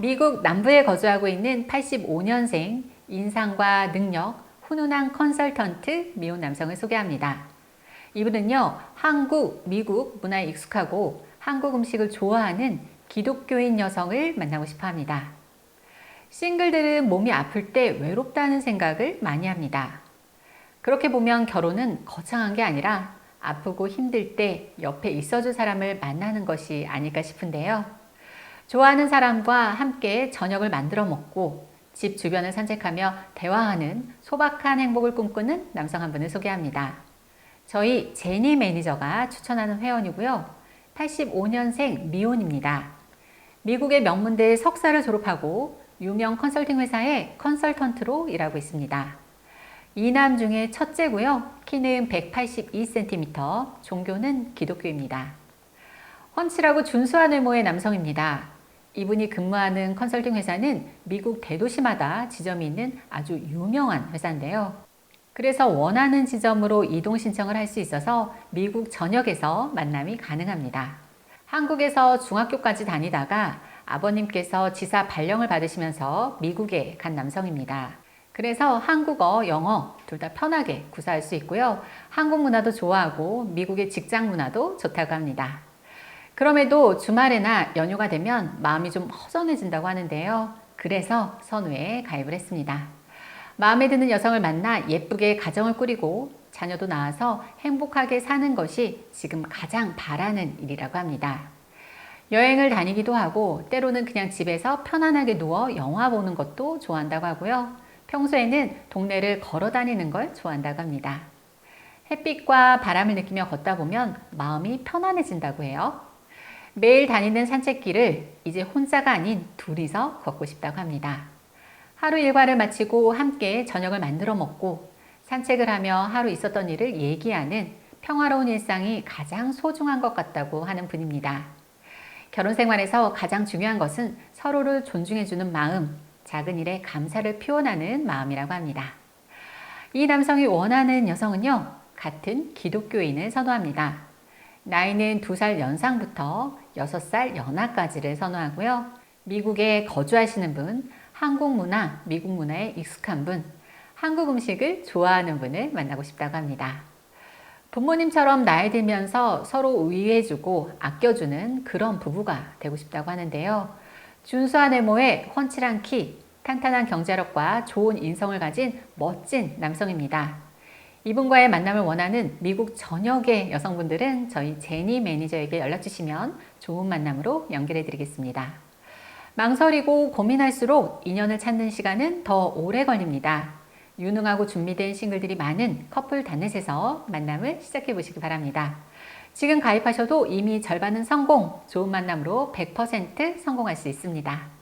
미국 남부에 거주하고 있는 85년생 인상과 능력, 훈훈한 컨설턴트 미혼 남성을 소개합니다. 이분은요, 한국, 미국 문화에 익숙하고 한국 음식을 좋아하는 기독교인 여성을 만나고 싶어 합니다. 싱글들은 몸이 아플 때 외롭다는 생각을 많이 합니다. 그렇게 보면 결혼은 거창한 게 아니라 아프고 힘들 때 옆에 있어줄 사람을 만나는 것이 아닐까 싶은데요. 좋아하는 사람과 함께 저녁을 만들어 먹고 집 주변을 산책하며 대화하는 소박한 행복을 꿈꾸는 남성 한 분을 소개합니다. 저희 제니 매니저가 추천하는 회원이고요. 85년생 미혼입니다. 미국의 명문대 석사를 졸업하고 유명 컨설팅 회사의 컨설턴트로 일하고 있습니다. 이남 중에 첫째고요. 키는 182cm, 종교는 기독교입니다. 훤칠하고 준수한 외모의 남성입니다. 이분이 근무하는 컨설팅 회사는 미국 대도시마다 지점이 있는 아주 유명한 회사인데요. 그래서 원하는 지점으로 이동 신청을 할 수 있어서 미국 전역에서 만남이 가능합니다. 한국에서 중학교까지 다니다가 아버님께서 지사 발령을 받으시면서 미국에 간 남성입니다. 그래서 한국어, 영어 둘 다 편하게 구사할 수 있고요. 한국 문화도 좋아하고 미국의 직장 문화도 좋다고 합니다. 그럼에도 주말이나 연휴가 되면 마음이 좀 허전해진다고 하는데요. 그래서 선우에 가입을 했습니다. 마음에 드는 여성을 만나 예쁘게 가정을 꾸리고 자녀도 낳아서 행복하게 사는 것이 지금 가장 바라는 일이라고 합니다. 여행을 다니기도 하고 때로는 그냥 집에서 편안하게 누워 영화 보는 것도 좋아한다고 하고요. 평소에는 동네를 걸어 다니는 걸 좋아한다고 합니다. 햇빛과 바람을 느끼며 걷다 보면 마음이 편안해진다고 해요. 매일 다니는 산책길을 이제 혼자가 아닌 둘이서 걷고 싶다고 합니다. 하루 일과를 마치고 함께 저녁을 만들어 먹고 산책을 하며 하루 있었던 일을 얘기하는 평화로운 일상이 가장 소중한 것 같다고 하는 분입니다. 결혼 생활에서 가장 중요한 것은 서로를 존중해주는 마음, 작은 일에 감사를 표현하는 마음이라고 합니다. 이 남성이 원하는 여성은요, 같은 기독교인을 선호합니다. 나이는 2살 연상부터 6살 연하까지를 선호하고요. 미국에 거주하시는 분, 한국 문화, 미국 문화에 익숙한 분, 한국 음식을 좋아하는 분을 만나고 싶다고 합니다. 부모님처럼 나이 들면서 서로 위해주고 아껴주는 그런 부부가 되고 싶다고 하는데요. 준수한 외모에 훤칠한 키, 탄탄한 경제력과 좋은 인성을 가진 멋진 남성입니다. 이분과의 만남을 원하는 미국 전역의 여성분들은 저희 제니 매니저에게 연락 주시면 좋은 만남으로 연결해 드리겠습니다. 망설이고 고민할수록 인연을 찾는 시간은 더 오래 걸립니다. 유능하고 준비된 싱글들이 많은 커플 단넷에서 만남을 시작해 보시기 바랍니다. 지금 가입하셔도 이미 절반은 성공, 좋은 만남으로 100% 성공할 수 있습니다.